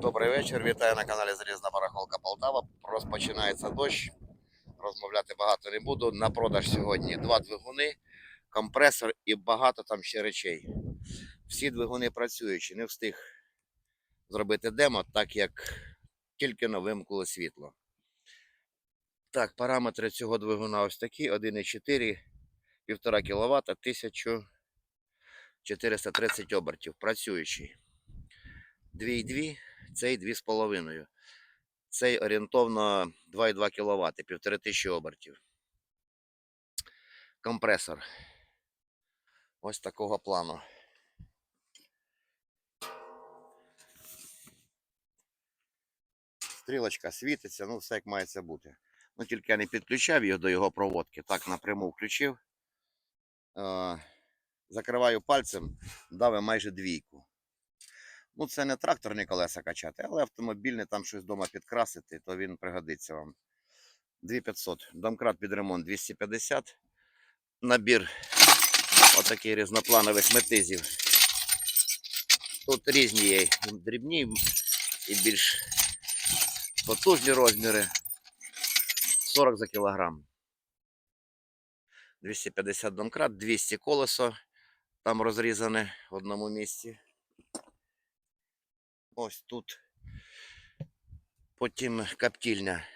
Добрий вечір. Вітаю на каналі Залізна Барахолка Полтава. Розпочинається дощ. Розмовляти багато не буду. На продаж сьогодні два двигуни, компресор і багато там ще речей. Всі двигуни працюючі. Не встиг зробити демо, так як тільки но вимкнуло світло. Так, параметри цього двигуна ось такі: 1,4, 1,5 кВт, 1430 обертів. Працюючий. 2,2, цей 2,5. Цей орієнтовно 2,2 кВт, 1500 обертів. Компресор. Ось такого плану. Стрілочка світиться, ну все як має це бути. Ну тільки я не підключав його до його проводки. Так напряму включив. Е, закриваю пальцем, дави майже двійку. Ну, це не тракторні колеса качати, але автомобільне там щось вдома підкрасити, то він пригодиться вам. 2500. Домкрат під ремонт 250. Набір отаких різнопланових метизів. Тут різні є дрібні і більш потужні розміри. 40 за кілограм. 250 домкрат, 200 колесо. Там розрізане в одному місці. Ось тут. Потім каптільня.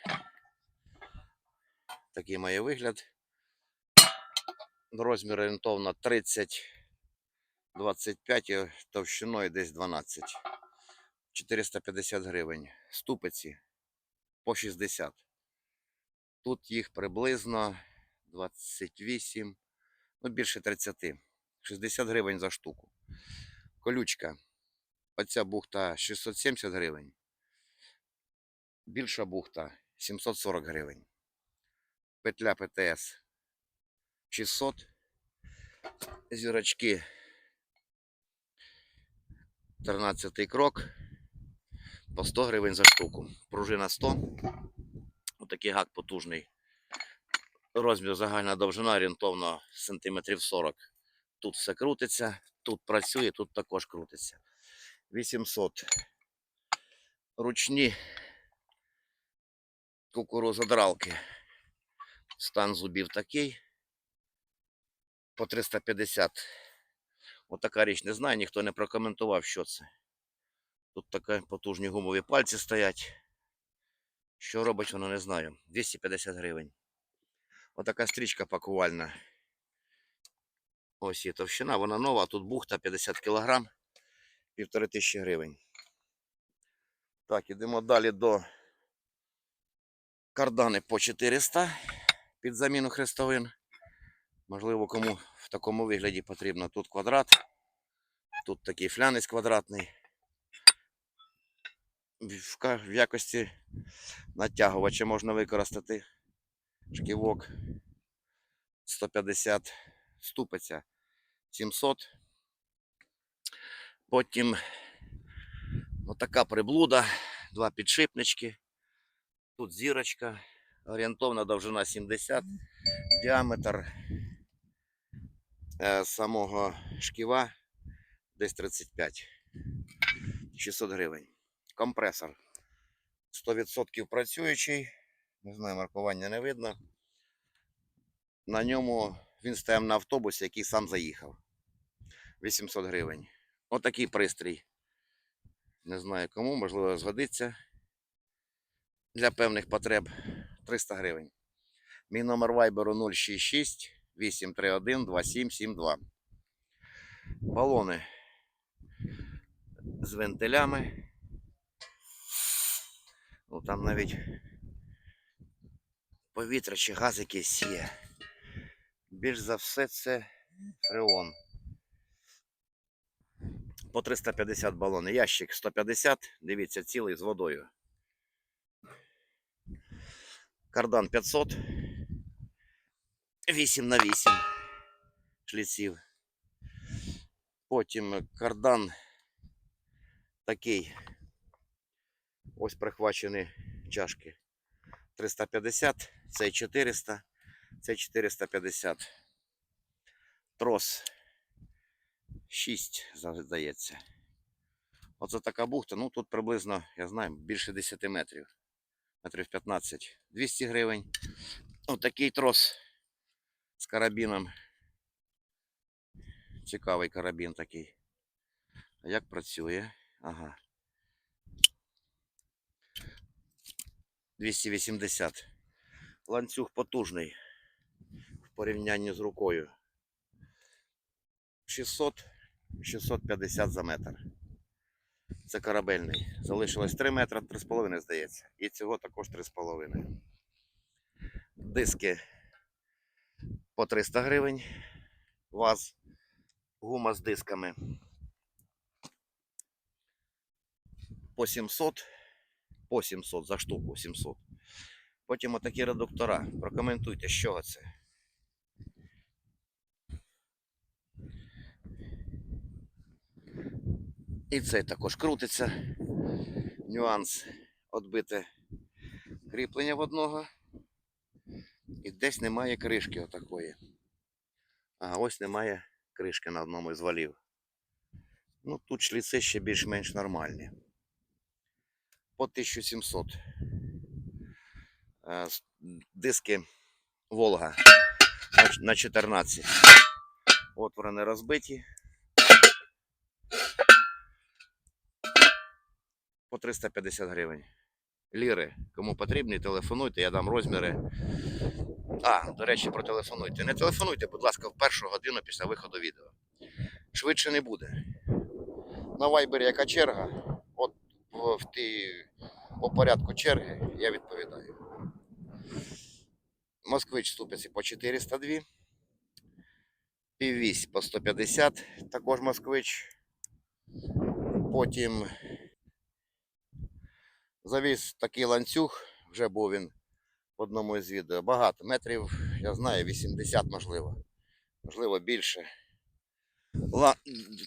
Такий має вигляд. Розмір орієнтовно 30, 25 і товщиною десь 12. 450 гривень. Ступиці по 60. Тут їх приблизно 28, ну більше 30. 60 гривень за штуку. Колючка. Оця бухта 670 гривень. Більша бухта 740 гривень. Петля ПТС 600. Зірочки 13 крок. По 100 гривень за штуку. Пружина 100. Отакий гак потужний. Розмір загальна довжина орієнтовно сантиметрів 40. Тут все крутиться, тут працює, тут також крутиться. 800. Ручні кукурузодралки. Стан зубів такий. По 350. Отака річ не знаю, ніхто не прокоментував, що це. Тут такі потужні гумові пальці стоять. Що робить воно, не знаю. 250 гривень. Отака стрічка пакувальна. Ось є товщина, вона нова, тут бухта 50 кг півтори тисячі гривень. Так, ідемо далі до кардани по 400 під заміну хрестовин. Можливо, кому в такому вигляді потрібно. Тут квадрат, тут такий флянець квадратний. В якості натягувача можна використати шківок 150 ступиця 700. Потім отака приблуда, два підшипнички. Тут зірочка, орієнтовна довжина 70, діаметр е, самого шківа десь 35. 600 гривень. Компресор 100% працюючий. Не знаю, маркування не видно. На ньому він стояв на автобусі, який сам заїхав. 800 гривень. Отакий пристрій. Не знаю кому, можливо, згодиться для певних потреб 300 гривень. Мій номер вайберу 066 831 2772. Балони з вентилями. Ну, там навіть повітря чи газ якийсь є. Більш за все це фреон. По 350 балони. Ящик 150, дивіться, цілий з водою. Кардан 500. 8 на 8 шліців. Потім кардан такий. Ось прихвачені чашки. 350, цей 400, цей 450. Трос 6, здається. Оце така бухта. Ну тут приблизно, я знаю, більше 10 метрів. Метрів 15. 200 гривень. Отакий трос з карабіном. Цікавий карабін такий. А як працює? Ага. 280. Ланцюг потужний в порівнянні з рукою. 600 650 за метр. Це корабельний. Залишилось 3 метри, 3,5 здається. І цього також 3,5. Диски по 300 гривень. ВАЗ. Гума з дисками. По 700. По 700 за штуку 700. Потім отакі редуктора. Прокоментуйте, чого це. І цей також крутиться. Нюанс відбите кріплення в одного. І десь немає кришки отакої. А ось немає кришки на одному із валів. Ну, тут шліци ще більш-менш нормальні. По 1700. Е, Диски Волга на на 14. Отвори не розбиті. По 350 гривень. Ліри. Кому потрібні, телефонуйте, я дам розміри. А, до речі, протелефонуйте. Не телефонуйте, будь ласка, в першу годину після виходу відео. Швидше не буде. На вайбері яка черга, от в, ті, по порядку черги я відповідаю. Москвич ступиці по 402. Піввісь по 150, також москвич. Потім завіз такий ланцюг, вже був він в одному із відео. Багато метрів, я знаю, 80 можливо. Можливо, більше. Ла...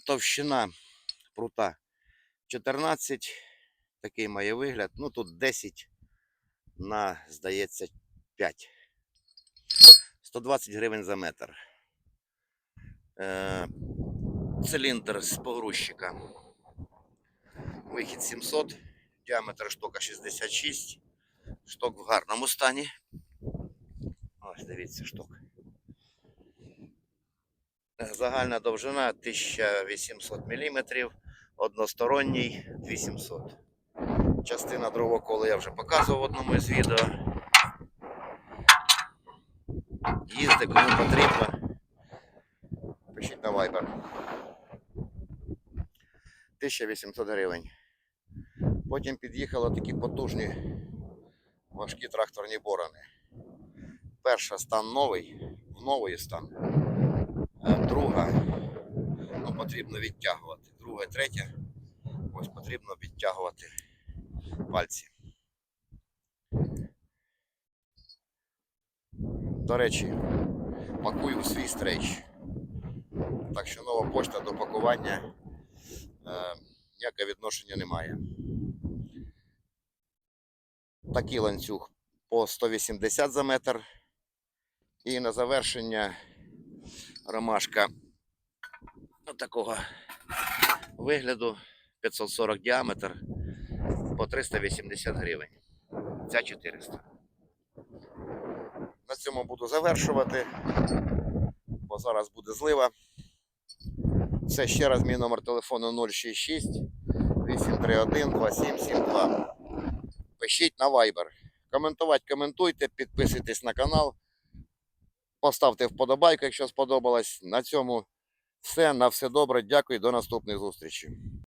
Товщина прута 14. Такий має вигляд. Ну тут 10 на, здається, 5. 120 гривень за метр. Е, циліндр з погрузчика. Вихід 700, діаметр штока 66. Шток в гарному стані. Ось дивіться шток. Е, Загальна довжина 1800 мм, односторонній 2700. Частина другого кола я вже показував в одному із відео. Їзди кому потрібно. Пишіть на Viber. 1800 гривень. Потім під'їхали такі потужні важкі тракторні борони. Перша стан новий, в новий стан. Е, Друга ну, потрібно відтягувати. Друга, третя. Ось потрібно відтягувати пальці. До речі, пакую свій стрейч. Так що нова почта до пакування е, ніяке відношення немає. Такий ланцюг по 180 за метр. І на завершення ромашка такого вигляду 540 діаметр по 380 гривень. Ця 400. На цьому буду завершувати, бо зараз буде злива. Це ще раз мій номер телефону 066 831 2772. Пишіть на Viber. Коментувати коментуйте, підписуйтесь на канал. Поставте вподобайку, якщо сподобалось. На цьому все. На все добре. Дякую. До наступних зустрічей.